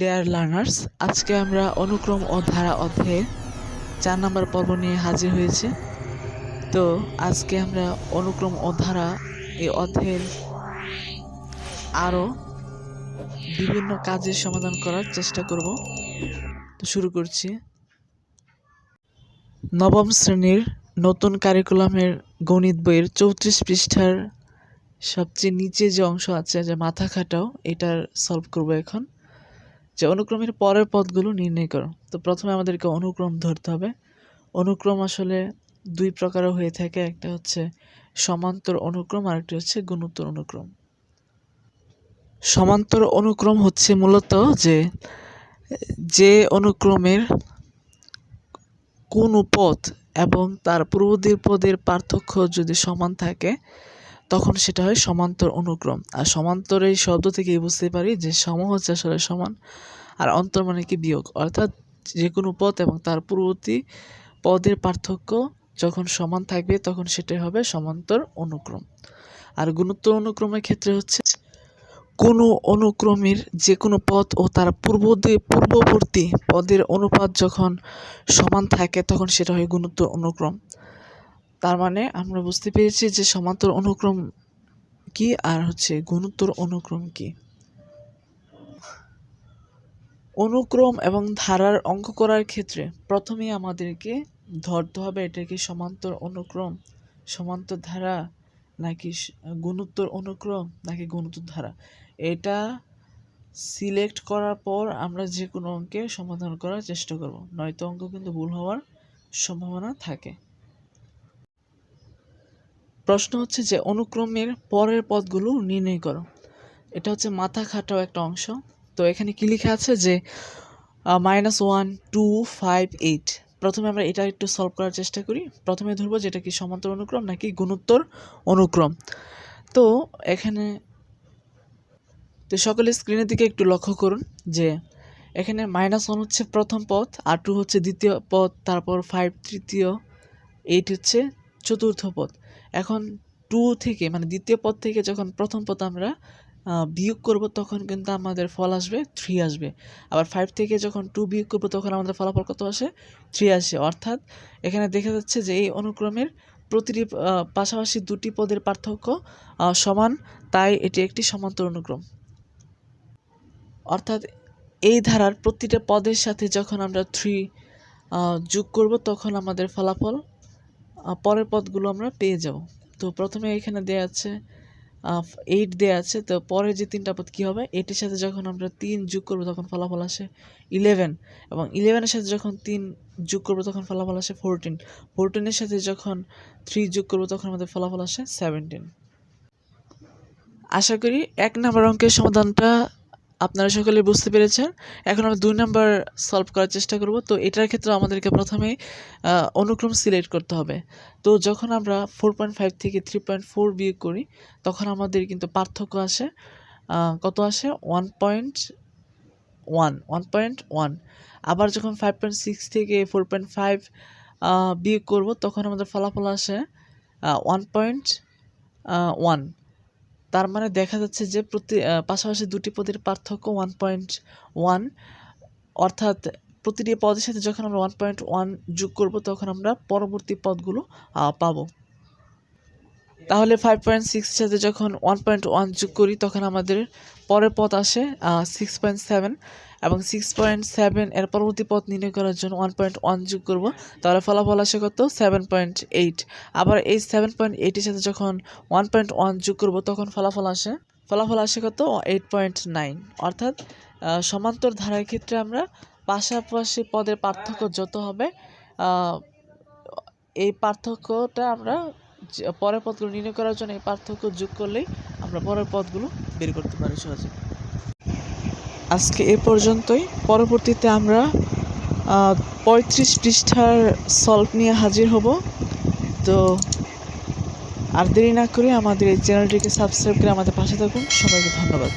Dare learners আজকে আমরা অনুক্রম ও ধারা অধ্যায়ের চার নম্বর পর্ব নিয়ে হাজির হয়েছে। তো আজকে আমরা অনুক্রম ও ধারা এই অধ্যায়ের আরও বিভিন্ন কাজের সমাধান করার চেষ্টা করব। তো শুরু করছি। নবম শ্রেণির নতুন কারিকুলামের গণিত বইয়ের চৌত্রিশ পৃষ্ঠার সবচেয়ে নিচে যে অংশ আছে, যে মাথা খাটাও, এটার সলভ করব এখন। যে অনুক্রমের পরের পদগুলো নির্ণয় করো। তো প্রথমে আমাদেরকে অনুক্রম ধরতে হবে। অনুক্রম আসলে দুই প্রকারের হয়ে থাকে। একটা হচ্ছে সমান্তর অনুক্রম, আর একটা হচ্ছে গুণোত্তর অনুক্রম। সমান্তর অনুক্রম হচ্ছে মূলত যে যে অনুক্রমের কোন পথ এবং তার পূর্ববর্তী পদের পার্থক্য যদি সমান থাকে তখন সেটা হয় সমান্তর অনুক্রম। আর সমান্তর এই শব্দ থেকেই বুঝতে পারি যে সম হচ্ছে আসলে সমান আর অন্তর মানে কি বিয়োগ। অর্থাৎ যে কোনো পথ এবং তার পূর্ববর্তী পদের পার্থক্য যখন সমান থাকবে তখন সেটাই হবে সমান্তর অনুক্রম। আর গুণোত্তর অনুক্রমের ক্ষেত্রে হচ্ছে কোনো অনুক্রমের যে কোনো পদ ও তার পূর্ববর্তী পূর্ববর্তী পদের অনুপাত যখন সমান থাকে তখন সেটা হয় গুণোত্তর অনুক্রম। তার মানে আমরা বুঝতে পেরেছি যে সমান্তর অনুক্রম কি আর হচ্ছে গুণোত্তর অনুক্রম কি। অনুক্রম এবং ধারার অঙ্ক করার ক্ষেত্রে প্রথমেই আমাদেরকে ধরতে হবে এটা কি সমান্তর অনুক্রম, সমান্তর ধারা নাকি গুণোত্তর অনুক্রম নাকি গুণোত্তর ধারা। এটা সিলেক্ট করার পর আমরা যে কোনো অঙ্কে সমাধান করার চেষ্টা করব, নয়তো অঙ্ক কিন্তু ভুল হওয়ার সম্ভাবনা থাকে। প্রশ্ন হচ্ছে যে অনুক্রমের পরের পদগুলো নির্ণয় করো। এটা হচ্ছে মাথা খাটাও একটা অংশ। তো এখানে কী লেখা আছে যে minus one two five eight প্রথমে আমরা এটা একটু সলভ করার চেষ্টা করি। প্রথমে ধরবো যে এটা কি সমান্তর অনুক্রম নাকি গুণোত্তর অনুক্রম। তো এখানে তো সকলে স্ক্রিনের দিকে একটু লক্ষ্য করুন যে, এখানে মাইনাস ওয়ান হচ্ছে প্রথম পথ আর টু হচ্ছে দ্বিতীয় পথ তারপর ফাইভ তৃতীয় এইট হচ্ছে চতুর্থ পদ। এখন টু থেকে মানে দ্বিতীয় পদ থেকে যখন প্রথম পদ আমরা বিয়োগ করব, তখন কিন্তু আমাদের ফল আসবে থ্রি আসবে। আবার ফাইভ থেকে যখন টু বিয়োগ করব, তখন আমাদের ফলাফল কত আসে? থ্রি আসে। অর্থাৎ এখানে দেখা যাচ্ছে যে এই অনুক্রমের প্রতিটি পাশাপাশি দুটি পদের পার্থক্য সমান। তাই এটি একটি সমান্তর অনুক্রম। অর্থাৎ এই ধারার প্রতিটা পদের সাথে যখন আমরা থ্রি যোগ করব, তখন আমাদের ফলাফল পরের পদগুলো আমরা পেয়ে যাব। তো প্রথমে এখানে দেয়া আছে এইট দেয়া আছে, তো পরে যে তিনটা পদ কী হবে? এইটের সাথে যখন আমরা তিন যোগ করব তখন ফলাফল আসে ইলেভেন এবং ইলেভেনের সাথে যখন তিন যোগ করব তখন ফলাফল আসে ফোরটিন ফোরটিনের সাথে যখন থ্রি যোগ করব তখন আমাদের ফলাফল আসে সেভেন্টিন আশা করি এক নম্বর অঙ্কের সমাধানটা আপনারা সকলে বুঝতে পেরেছেন। এখন আমরা দুই নাম্বার সলভ করার চেষ্টা করব। তো এটার ক্ষেত্রে আমাদেরকে প্রথমে অনুক্রম সিলেক্ট করতে হবে। তো যখন আমরা ফোর পয়েন্ট ফাইভ থেকে থ্রি পয়েন্ট ফোর বিয়োগ করি, তখন আমাদের কিন্তু পার্থক্য আসে কত আসে? One point one one point one আবার যখন ফাইভ পয়েন্ট সিক্স থেকে ফোর পয়েন্ট ফাইভ বিয়োগ করব, তখন আমাদের ফলাফল আসে ওয়ান পয়েন্ট ওয়ান তার মানে দেখা যাচ্ছে যে প্রতি পাশাপাশি দুটি পদের পার্থক্য ওয়ান পয়েন্ট ওয়ান অর্থাৎ প্রতিটি পদের সাথে যখন আমরা ওয়ান পয়েন্ট ওয়ান যোগ করব, তখন আমরা পরবর্তী পদগুলো পাবো। তাহলে ফাইভ পয়েন্ট সিক্সের সাথে যখন ওয়ান পয়েন্ট ওয়ান যোগ করি, তখন আমাদের পরের পথ আসে সিক্স পয়েন্ট সেভেন এবং সিক্স পয়েন্ট সেভেন এর পরবর্তী পথ নির্ণয় করার জন্য ওয়ান পয়েন্ট ওয়ান যোগ করব। তাহলে ফলাফল আসে কত? সেভেন পয়েন্ট এইট আবার এই সেভেন পয়েন্ট এইটের সাথে যখন ওয়ান পয়েন্ট ওয়ান যোগ করব, তখন ফলাফল আসে ফলাফল আসে কত? এইট পয়েন্ট নাইন অর্থাৎ সমান্তর ধারার ক্ষেত্রে আমরা পাশাপাশি পদের পার্থক্য যত হবে এই পার্থক্যটা আমরা পরের পদগুলো নির্ণয় করার জন্য এই পার্থক্য যোগ করলেই আমরা পরের পদগুলো বের করতে পারি সহজে। আজকে এ পর্যন্তই। পরবর্তীতে আমরা পঁয়ত্রিশ পৃষ্ঠার সলভ নিয়ে হাজির হব। তো আর দেরি না করে আমাদের এই চ্যানেলটিকে সাবস্ক্রাইব করে আমাদের পাশে থাকুন। সবাইকে ধন্যবাদ।